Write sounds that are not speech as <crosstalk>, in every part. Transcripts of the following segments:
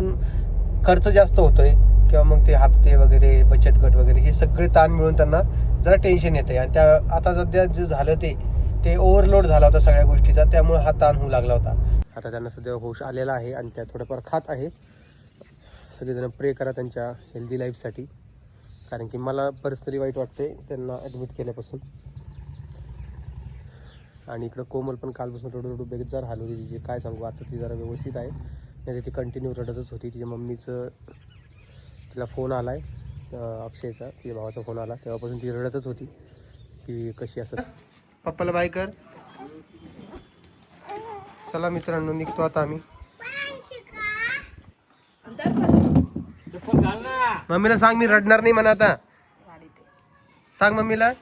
पण खर्च जास्त होतोय किंवा मग ते हप्ते वगैरे बचत गट वगैरे हे सगळे ताण मिळून त्यांना जरा टेन्शन येते आणि त्या आता सध्या जे झालं ते ते ओव्हरलोड झाला होता सगळ्या गोष्टीचा. त्यामुळे हा ताण होऊ लागला होता. आता त्यांना सध्या होश आलेला आहे आणि त्या थोडंफार खात आहे. सगळेजण प्रे करा त्यांच्या हेल्दी लाईफसाठी कारण की मला पर्सनली वाईट वाटते त्यांना ॲडमिट केल्यापासून. आणि इकडं कोमल पण कालपासून थोडं थोडं बेजार हाल होती तिची काय सांगू आता ती जरा व्यवस्थित आहे. नाही ती कंटिन्यू रडतच होती. तिच्या मम्मीचं तिला फोन आला आहे अक्षयचा तिच्या भावाचा फोन आला. तेव्हापासून ती रडतच होती की कशी असं. पप्पाला बाय कर. चला मित्रांनो निघतो आता आम्ही. मम्मीला सांग मी रडणार नाही म्हणा आता. सांग मम्मीला.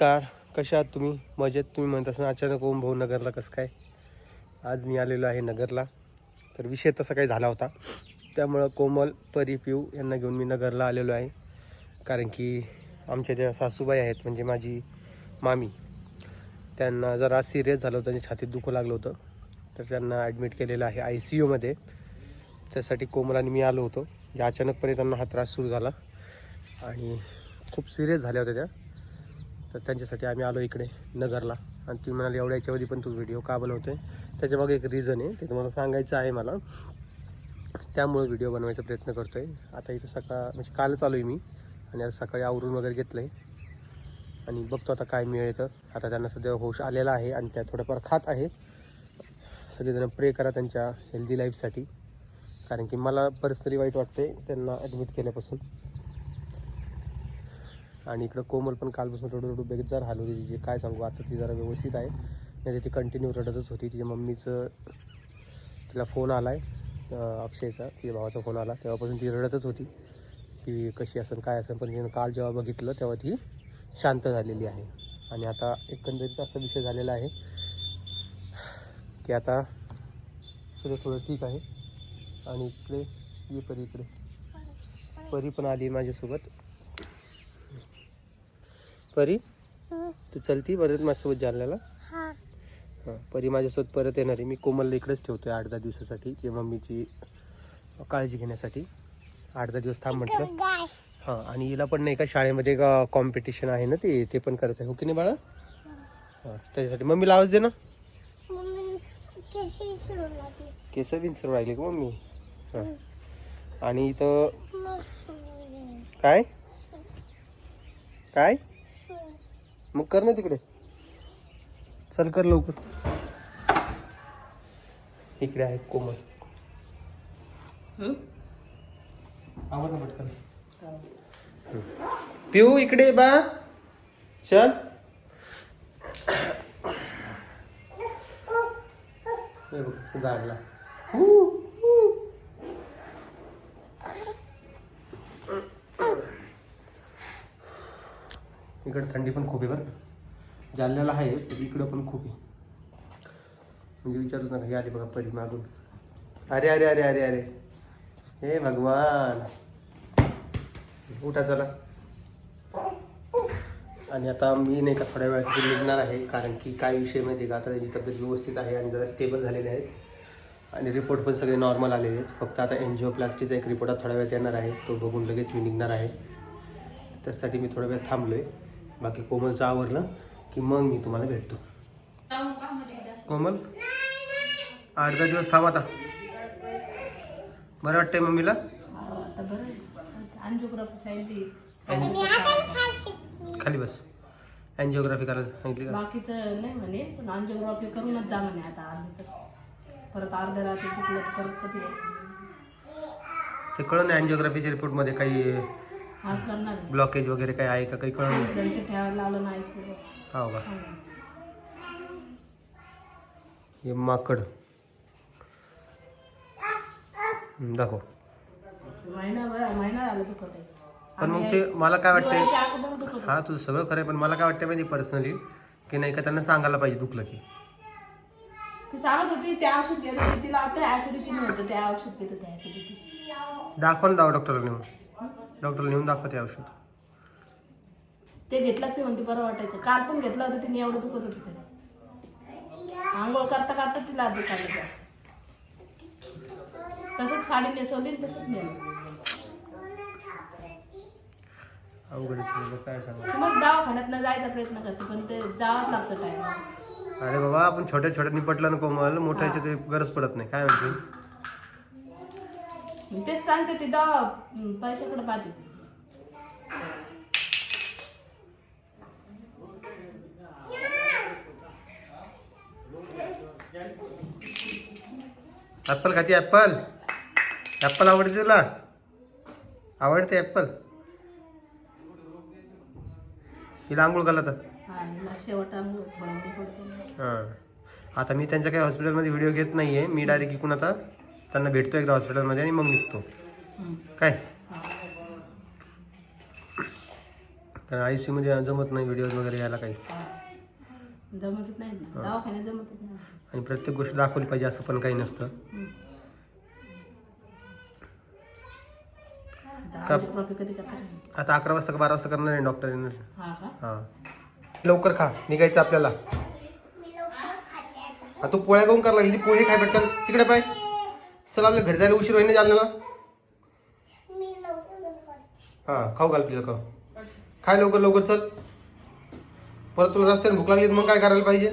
नमस्कार. कशा आहात तुम्ही? मजेत तुम्ही म्हणत असणार अचानक ओम भाऊ नगरला कसं काय? आज मी आलेलो आहे नगरला. तर विषय तसा काही झाला होता. त्यामुळं कोमल परी पिऊ यांना घेऊन मी नगरला आलेलो आहे. कारण की आमच्या ज्या सासूबाई आहेत म्हणजे माझी मामी त्यांना जरा सिरियस झालं होतं आणि छातीत दुखू लागलं होतं. तर त्यांना ॲडमिट केलेलं आहे आय सी यूमध्ये त्यासाठी कोमल आणि मी आलो होतो. जे अचानकपणे त्यांना हा त्रास सुरू झाला. आणि खूप सिरियस झाल्या होत्या त्या. तर त्यांच्यासाठी आम्ही आलो इकडे नगरला. आणि ती म्हणाली एवढ्या याच्यावरती पण तू व्हिडिओ का बनवतोय? आहे त्याच्यामागे एक रिझन आहे ते तुम्हाला सांगायचं आहे मला. त्यामुळे व्हिडिओ बनवायचा प्रयत्न करतो आहे आता इथं सकाळ म्हणजे कालच आलो आहे मी. आणि आज सकाळी आवरून वगैरे घेतलं आहे आणि बघतो आता काय मिळतं आता त्यांना सध्या होश आलेला आहे आणि त्या थोडंफार खात आहे. सगळेजण प्रे करा त्यांच्या हेल्दी लाईफसाठी कारण की मला पर्सनली वाईट वाटते त्यांना ॲडमिट केल्यापासून. आणि इकडं कोमल पण कालपासून थोडं थोडं बेजार हाल होती. तिची काय सांगू आता ती जरा व्यवस्थित आहे. नाही ती कंटिन्यू रडतच होती. तिच्या मम्मीचं तिला फोन आला आहे अक्षयचा तिच्या भावाचा फोन आला. तेव्हापासून ती रडतच होती. की कशी असेल काय असेल पण तिनं काल जेव्हा बघितलं तेव्हा ती शांत झालेली आहे. आणि आता एकंदरीत असा विषय झालेला आहे की आता सगळं थोडं ठीक आहे. आणि इकडे ये परी इकडे. परी पण आली माझ्यासोबत. परी? तू चलती परत माझ्यासोबत जालन्याला? हां. परी माझ्यासोबत परत येणार आहे. मी कोमलला इकडेच ठेवतोय आठ दहा दिवसासाठी जे मम्मीची काळजी घेण्यासाठी. आठ दहा दिवस थांब म्हटलं. हां आणि हिला पण नाही का शाळेमध्ये कॉम्पिटिशन आहे ना ते ते पण करायचं आहे. हो की नाही बाळा? हां. त्याच्यासाठी. मम्मीला आवाज दे ना. केस विंचरून राहिली. का मम्मी? हां. आणि इथं काय? काय? मग कर ना तिकडे. चल कर लवकर. इकडे आहे कोमल. आवर ना पटकन. पिऊ इकडे बा. चल. हे बघ, गाडला. इकडे थंडी पण खूप आहे बरं. जालन्याला आहे पण इकडं पण खूप आहे. म्हणजे विचारूच नका हे आली बघा परी मागून. अरे अरे अरे अरे अरे. हे भगवान. उठा चला. आणि आता मी नाही का थोड्या वेळात निघणार आहे कारण की काय विषय माहिती आहे का? आता त्यांची तब्येत व्यवस्थित आहे आणि जरा स्टेबल झालेले आहेत. आणि रिपोर्ट पण सगळे नॉर्मल आलेले आहेत. फक्त आता एनजिओप्लास्टीचा एक रिपोर्ट थोड्या वेळात येणार आहे. तो बघून लगेच मी निघणार आहे. त्यासाठी मी थोड्या वेळ थांबलो आहे बाकी कोमलचं आवरलं की मग मी तुम्हाला भेटतो. कोमल? आठ दहा दिवस थांब आता. बरं वाटतंय मम्मीला? खाली बस. अँजिओग्राफी करायला सांगितली बाकीचं नाही म्हणे पण अंजिओग्राफी करूनच जा म्हणे आता आधी तर. परत अर्ध्या रात्री परत कधी? ते कळलं नाही अँजिओग्राफीच्या रिपोर्टमध्ये काही आज करणार आहे. ब्लॉकेज वगैरे काही आहे का? काही कळलं नाही? घंटे ठेवायला लावलं. हो का? हे. माकड. हं, दाखव. महिना भर- महिना झाला दुखत आहे पण मग ते मला काय वाटतंय. हा तुझं सगळं खरं आहे पण मला काय वाटतं माहिती पर्सनली की नाही का त्यांना सांगायला पाहिजे दुखलं की. ती सांगत होती ते औषध घेत होती तिला आता ऍसिडिटी नव्हतं ते औषध घेत होते ऍसिडिटी दाखव ना दाव डॉक्टरला नेऊन. डॉक्टरला नेऊन दाखव ते औषध. ते घेतलं ते म्हणते बरं वाटायचं. काल पण घेतलं होतं तिने एवढं दुखत होतं आंघोळ करता करता तिला दुखायला त्या तसंच साडी नेसवली आणि तसंच नेलं. अवघड आहे सगळं, काय सांगा. मग दवाखान्यात न जायचा प्रयत्न करते पण ते जावंच लागतं टाइम अरे बाबा आपण छोट्या छोट्या निपटला ना कोमल मोठ्याची ते गरज पडत नाही. काय म्हणते? तेच सांगते ती दवा पैशाकडे पाहते. ॲप्पल खाती ॲप्पल ॲप्पल आवडते तुला? आवडते ॲप्पल हिला आंघोळ घाला तर हा हां. आता मी त्यांच्या काही हॉस्पिटलमध्ये व्हिडिओ घेत नाही आहे मी डायरेक्ट इकून आता त्यांना भेटतो एकदा हॉस्पिटलमध्ये आणि मग निघतो. काय? कारण आय सी मध्ये जमत नाही व्हिडिओज वगैरे यायला काही. जमतच नाही ना. दवाखान्यात जमतच नाही. आणि प्रत्येक गोष्ट दाखवली पाहिजे असं पण काही नसतं. करतात? आता अकरा वाजता का बारा वाजता करणार आहे डॉक्टर येणार. हा का? हां. लवकर खा. निघायचं आपल्याला. हा तू पोळ्या खाऊन करायला लागली. पोहे खाय पटकन. तिकडे पाय. चल आपल्या घरी जायला उशीर होईन जालन्याला? हा खाऊ घाल तुझ्या खाऊ. खाय लवकर लवकर चल. परत तुला रस्त्याने भूक लागली तर मग काय करायला पाहिजे?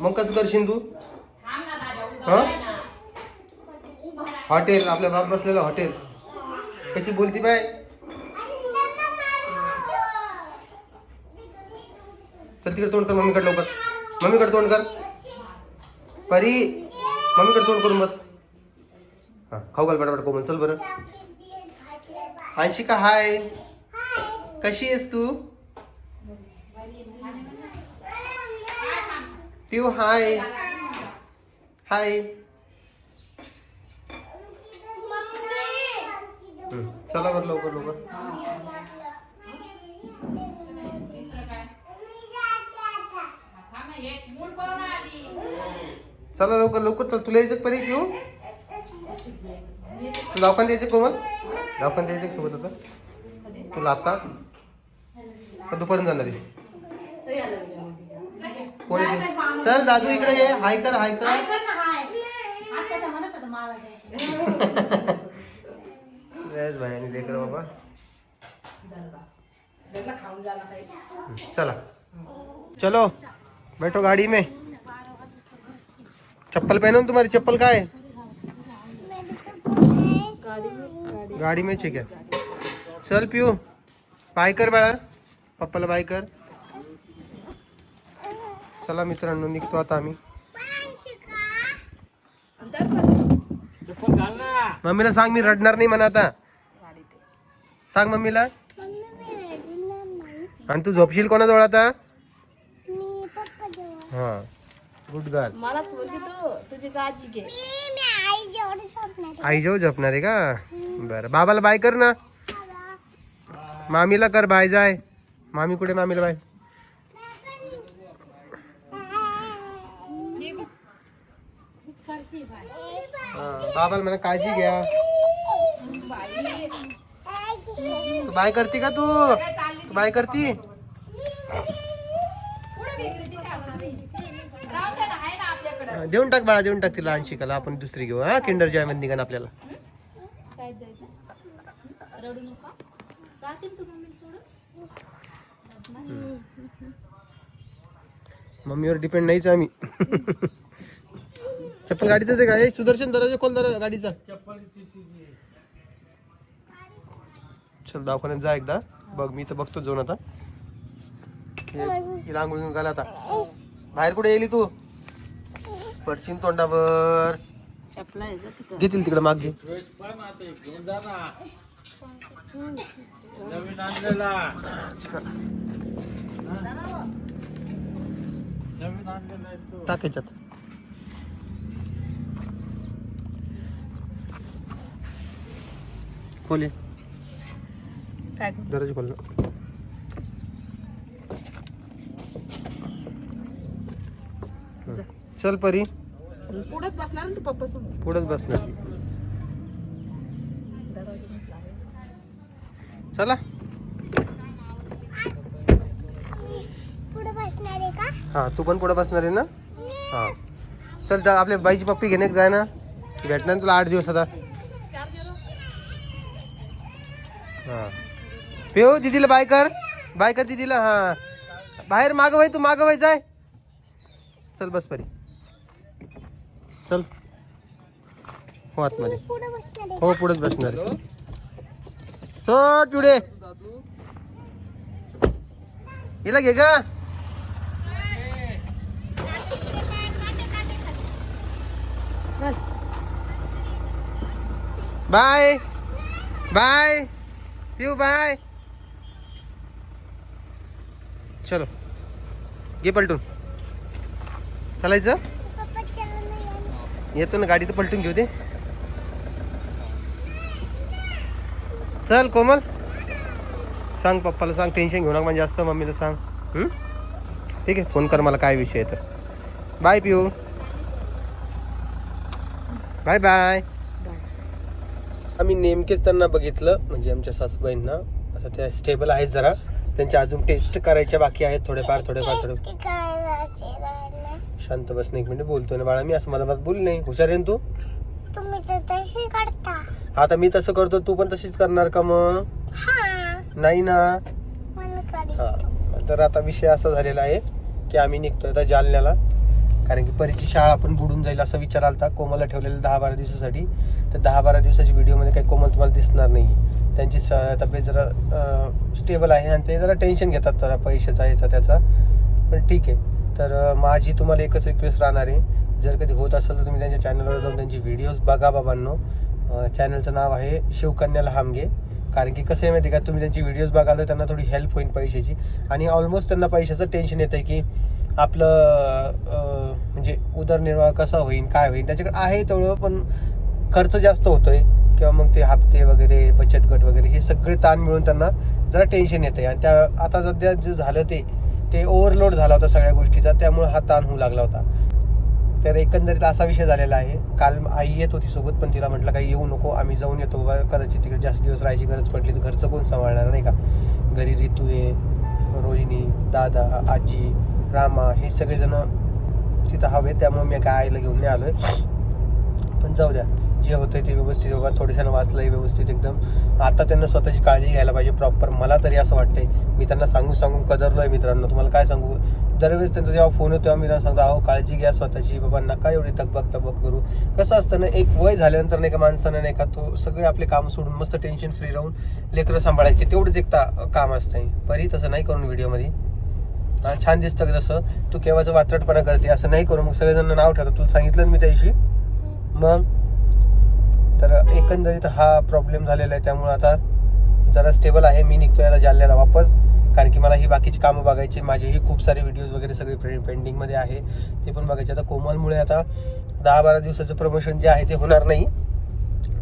मग कसं करशील तू? हा? हॉटेल आपल्या बाप बसलेलं हॉटेल. कशी बोलती बाय? चल तिकडे तोंड कर मम्मीकडे लवकर. मम्मीकडे तोंड कर. परी मम्मीकडे तोंड करून बस. हा खाऊ घाल पटापट कोमल चल बरं. आशिका हाय. कशी आहेस तू? पिऊ हाय. हाय. चला बरं लवकर लवकर. चला लवकर लवकर चल तुला यायचं पर्यंत परी पिऊ तू दवाखान यायचं कोमल? दवाखान यायचं सोबत आता? तुला आता का दुपारून जाणार आहे? तरी कोण चल दादू इकडे ये. हाय कर हाय कर. भाई आणि लेकर बाबा. चला. चलो बैठो गाड़ी में. चप्पल पहनो तुम्हारी चप्पल का है? गाडी में ठीक आहे. चल पिऊ बाय कर बाळा. पप्पाला बाय कर. चला मित्रांनो निघतो आता आम्ही. मम्मीला सांग मी रडणार नाही म्हणा आता. सांग मम्मीला. आणि तू झोपशील कोणाजवळ आता? हा. गुड गर्ल मलाच म्हणते तू. तुझी काळजी घे. आई जेव्हा झोपणार आहे का? बरं. बाबाला बाय कर ना. मामीला कर बाय जाय. मामी कुठे? मामीला बाय. हा, बाबाला म्हणा काळजी घ्या. तू बाय करते का तू? तू बाय करती? देऊन टाक बाळा देऊन टाक तिला आणि शिकायला आपण दुसरी घेऊ हा? किंडर जॉयमध्ये निघान आपल्याला. मम्मीवर डिपेंड नाहीच आम्ही. <laughs> चप्पल गाडीच आहे का? सुदर्शन दराजा खोल दर गाडीचा. चल दवाखान्यात जा एकदा. बघ मी तर बघतो जाऊन आता. हे- हिला आंघोळ घेऊन आता. बाहेर कुठे येईल तू? पडशील तोंडावर. घेतील तिकडे मागे टाक याच्यात. खोले? दरवाजा खोल चल परी. पुढेच बसणार ना तू पप्पा समोर पुढंच बसणार. चला. बसणार आहे का हां तू पण पुढे बसणार आहे ना? हां. चल जा आपल्या बाईची पप्पी घेणे जाय ना. भेटणार ना तुला आठ दिवस आता. हां. पिऊ दिदीला बाय कर. बाय कर दिदीला हां. बाहेर मागं वय तू मागं वय जाय. चल बस परी. चल. हो आतमध्ये. हो पुढेच बसणार सर सट हिला घे का बाय. बाय. पिऊ बाय. चलो. घे पलटून. चालायचं? येतो ना गाडी तर पलटून घेऊ दे. चल कोमल. सांग पप्पाला सांग टेन्शन घेऊ नका म्हणजे जास्त मम्मीला सांग. ठीक आहे फोन कर मला काय विषय आहे तर. बाय पिऊ. बाय बाय आम्ही नेमकेच त्यांना बघितलं म्हणजे आमच्या सासूबाईंना. आता त्या स्टेबल आहेत जरा. त्यांच्या अजून टेस्ट करायच्या बाकी आहेत थोडेफार थोडेफार थोडे शांत बस ना एक मिनिट बोलतोय ना बाळा मी असं मला बोल नाही हुशार आहे ना तू? तुम्ही तर तशी करता. आता मी तसं करतो तू पण तशीच करणार का मग? हा. नाही ना? हा तर आता विषय असा झालेला आहे की आम्ही निघतोय आता जालन्याला. कारण की परीची शाळा पण बुडून जाईल असा विचार आलता कोमलला ठेवलेलं दहा बारा दिवसासाठी. तर दहा बारा दिवसाच्या व्हिडिओमध्ये काही कोमल तुम्हाला दिसणार नाही. त्यांची स तब्येत जरा स्टेबल आहे आणि ते जरा टेन्शन घेतात जरा पैशाचा याचा त्याचा. पण ठीक आहे. तर माझी तुम्हाला एकच रिक्वेस्ट राहणार आहे. जर कधी होत असेल तर तुम्ही त्यांच्या चॅनलवर जाऊन त्यांची व्हिडिओज बघा बाबांनो. चॅनलचं नाव आहे शिवकन्या लहामगे कारण की कसं आहे माहिती आहे का तुम्ही त्यांची व्हिडिओज बघाल तर त्यांना थोडी हेल्प होईल पैशाची. आणि ऑलमोस्ट त्यांना पैशाचं टेन्शन येतं की आपलं म्हणजे उदरनिर्वाह कसा होईल काय होईल त्याच्याकडे आहे तेवढं पण खर्च जास्त होतो आहे किंवा मग ते हप्ते वगैरे बचत गट वगैरे हे सगळे ताण मिळून त्यांना जरा टेन्शन येतं आहे आणि त्या आता सध्या जे झालं ते ते ओव्हरलोड झाला होता सगळ्या गोष्टीचा त्यामुळे हा ताण होऊ लागला होता. तर एकंदरीत असा विषय झालेला आहे. काल आई येत होती सोबत पण तिला म्हटलं काही येऊ नको आम्ही जाऊन येतो बाबा कदाचित तिकडे जास्त दिवस राहायची गरज पडली तर घरचं कोण सांभाळणार नाही का? घरी रितू आहे रोहिणी दादा आजी रामा हे सगळेजण तिथं हवे त्यामुळे मी काय आईला घेऊन नाही आहे पण जाऊ द्या. जे होतं ते व्यवस्थित बाबा थोडेशानं वाचलंय व्यवस्थित एकदम. आता त्यांना स्वतःची काळजी घ्यायला पाहिजे प्रॉपर मला तरी असं वाटतंय. मी त्यांना सांगून सांगून कदरलो आहे मित्रांनो. तुम्हाला काय सांगू? दरवेळेस त्यांचा जेव्हा फोन येतो तेव्हा मी त्यांना सांगतो अहो काळजी घ्या स्वतःची. बाबा नका एवढी तकबक तकबक करू. कसं असतं ना एक वय झाल्यानंतर नाही का माणसानं नाही का तो सगळे आपले काम सोडून मस्त टेन्शन फ्री राहून लेकरं सांभाळायचे. तेवढंच एक ता- काम असतंय. परी तसं नाही करून व्हिडिओमध्ये. छान दिसतं जसं तू केव्हाचं वात्रटपणा करते असं नाही करू. मग सगळेजण नाव ठेवतात. तुला सांगितलं मी त्याशी मग? तर एकंदरीत हा प्रॉब्लेम झालेला आहे. त्यामुळे आता जरा स्टेबल आहे. मी निघतोय आता जालन्याला वापस. कारण की मला ही बाकीची कामं बघायची माझेही खूप सारे व्हिडिओज वगैरे सगळे पे पेंडिंगमध्ये आहे. ते पण बघायचे. आता कोमलमुळे आता दहा बारा दिवसाचं प्रमोशन जे आहे ते होणार नाही.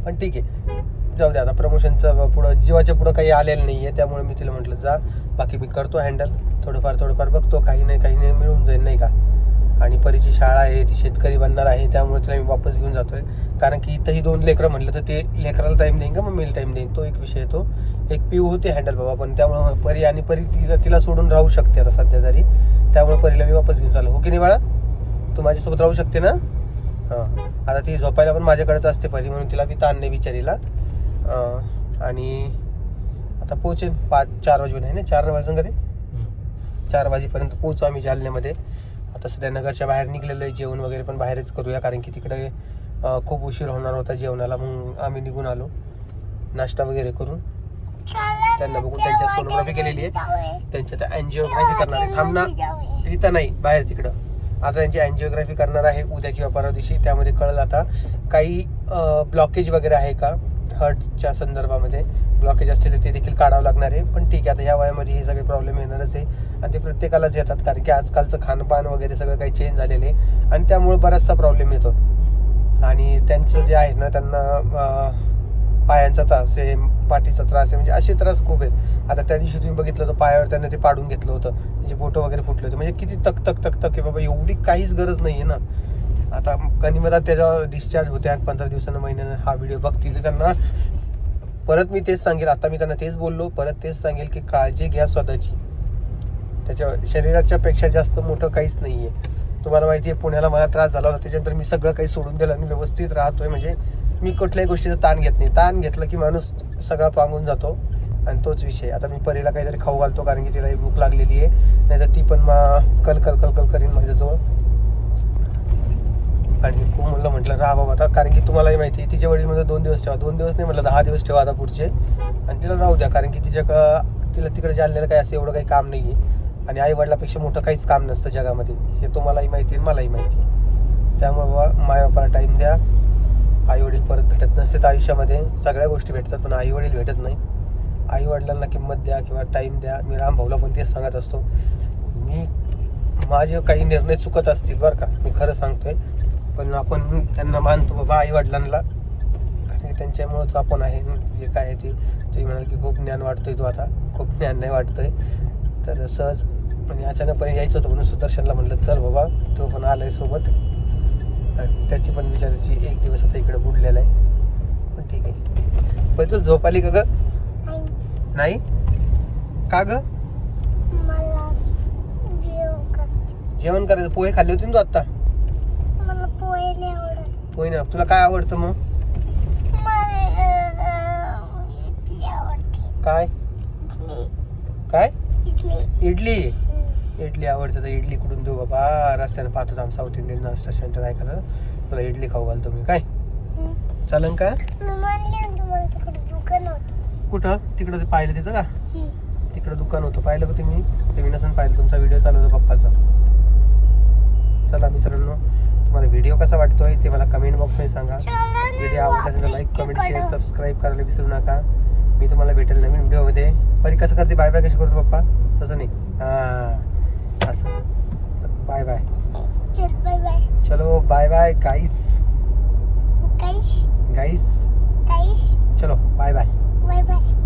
पण ठीक आहे. जाऊ दे आता. प्रमोशनचं पुढं जीवाच्या पुढं काही आलेलं नाही आहे त्यामुळे मी तिला म्हटलं जा. बाकी मी करतो हँडल थोडंफार थोडंफार बघतो. काही नाही काही नाही. मिळून जाईल. नाही का? आणि परीची शाळा आहे ती शेतकरी बनणार आहे त्यामुळे तिला मी वापस घेऊन जातोय. कारण की इथंही दोन लेकरं म्हटलं तर ते लेकराला टाईम देईन का? मम्मीला टाईम देईन. तो एक विषय येतो एक पिऊ होते हँडल बाबा पण त्यामुळे परी आणि परी तिला तिला सोडून राहू शकते आता सध्या तरी. त्यामुळे परीला मी वापस घेऊन चाललो. हो की नाही बाळा? तू माझ्यासोबत राहू शकते ना? हां. आता ती झोपायला पण माझ्याकडेच असते परी म्हणून तिला मी ताण नाही बिचारीला. आणि आता पोहोचेन पाच चार वाजेपर्यंत आहे ना? चार वाजून घरी चार वाजेपर्यंत पोहोचू आम्ही जालन्यामध्ये. आता सध्या नगरच्या बाहेर निघलेलं आहे जेवण वगैरे पण बाहेरच करूया कारण की तिकडे खूप उशीर होणार होता जेवणाला मग आम्ही निघून आलो. नाश्ता वगैरे करून. त्यांना बघून त्यांच्या सोनोग्राफी केलेली आहे. त्यांच्या त्या अँजिओग्राफी करणार आहे. थांबणार इथं नाही बाहेर तिकडं. आता त्यांची अँजिओग्राफी करणार आहे उद्या किंवा परवा दिवशी. त्यामध्ये कळलं आता. काही ब्लॉकेज वगैरे आहे का? हर्टच्या संदर्भामध्ये ब्लॉकेज असतील ते देखील काढावं लागणार आहे. पण ठीक आहे आता या वयामध्ये हे सगळे प्रॉब्लेम येणारच आहे. आणि ते प्रत्येकालाच येतात कारण की आजकालचं खानपान वगैरे सगळं काही चेंज झालेलं आहे. आणि त्यामुळे बराचसा प्रॉब्लेम येतो. आणि त्यांचं जे आहे ना त्यांना पायांचा त्रास आहे पाठीचा त्रास आहे म्हणजे असे त्रास खूप आहेत. आता त्या दिवशी तुम्ही बघितलं तर पायावर त्यांना ते पाडून घेतलं होतं. म्हणजे बोटं वगैरे फुटले होते. म्हणजे किती तक तक तक तक आहे बाबा एवढी काहीच गरज नाही आहे ना. आता कनिमदा त्याच्यावर डिस्चार्ज होते आणि पंधरा दिवसानं महिन्यानं हा व्हिडिओ बघतील त्यांना. परत मी तेच सांगेल. आता मी त्यांना तेच बोललो. परत तेच सांगेल की काळजी घ्या स्वतःची. त्याच्या शरीराच्या पेक्षा जास्त मोठं काहीच नाही आहे तुम्हाला माहिती आहे पुण्याला मला त्रास झाला होता. त्याच्यानंतर मी सगळं काही सोडून दिलं आणि व्यवस्थित राहतोय. म्हणजे मी कुठल्याही गोष्टीचा ताण घेत नाही. ताण घेतलं की माणूस सगळा पांगून जातो. आणि तोच विषय आता मी परीला काहीतरी खाऊ घालतो कारण की तिला भूक लागलेली आहे. नाहीतर ती पण मा कल कल कल कल करीन माझ्याजवळ. आणि कोमलला म्हटलं राहा बाबा आता. कारण की तुम्हालाही माहिती आहे तिच्या वडील म्हणजे दोन दिवस ठेवा. दोन दिवस नाही म्हटलं दहा दिवस ठेवा आता पुढचे. आणि तिला राहू द्या कारण की तिच्याकडं तिला तिकडे जाणलेलं काही असं एवढं काही काम नाही आहे आणि आई वडिलापेक्षा मोठं काहीच काम नसतं जगामध्ये. हे तुम्हालाही माहिती आहे मलाही माहिती आहे. त्यामुळे बाबा माय बापाला टाईम द्या. आई वडील परत भेटत नसतात आयुष्यामध्ये. सगळ्या गोष्टी भेटतात पण आई वडील भेटत नाही. आई वडिलांना किंमत द्या किंवा टाईम द्या. मी राम भाऊला पण तेच सांगत असतो. मी माझे काही निर्णय चुकत असतील बरं का. मी खरं सांगतोय. पण आपण त्यांना मानतो बाबा आई वडिलांना कारण की त्यांच्यामुळंच आपण आहे. जे काय आहे ते ते म्हणाल की खूप ज्ञान वाटतोय तो आता. खूप ज्ञान नाही वाटतोय तर सहज म्हणजे अचानकपणे यायचं होतं म्हणून सुदर्शनला म्हणलं चल बाबा तो पण आलाय सोबत. आणि त्याची पण विचारायची एक दिवस आता इकडे बुडलेला आहे. पण ठीक आहे. पण तू झोप आली का ग? नाही? का ग? जेवण करायचं? पोहे खाल्ले होते ना तू आत्ता? पोहे ना तुला काय आवडतं मग? काय? इडली. काय? इडली. इडली? आवडतं तर इडली कुठून देऊ बाबा? रस्त्याने पाहतो आम साऊथ इंडियन नाश्ता सेंटर आहे का तुला इडली खाऊ घालतो मी. काय. चालन का? कुठं? तिकडं ते पाहिलं तिथं का. तिकडं दुकान होतं. पाहिलं का तुम्ही? तुम्ही नसून पाहिलं. तुमचा व्हिडिओ चालू होता पप्पाचा. चला मित्रांनो तुम्हाला व्हिडिओ कसा वाटतोय ते मला कमेंट बॉक्समध्ये सांगा. व्हिडिओ आवडला असेल लाईक कमेंट शेअर सबस्क्राईब करायला विसरू नका. मी तुम्हाला भेटेल नवीन व्हिडिओमध्ये परी कसं करते? बाय बाय कशी करतो पप्पा? तसं नाही. हां असं. बाय बाय चलो bye bye guys guys guys चलो बाय बाय बाय बाय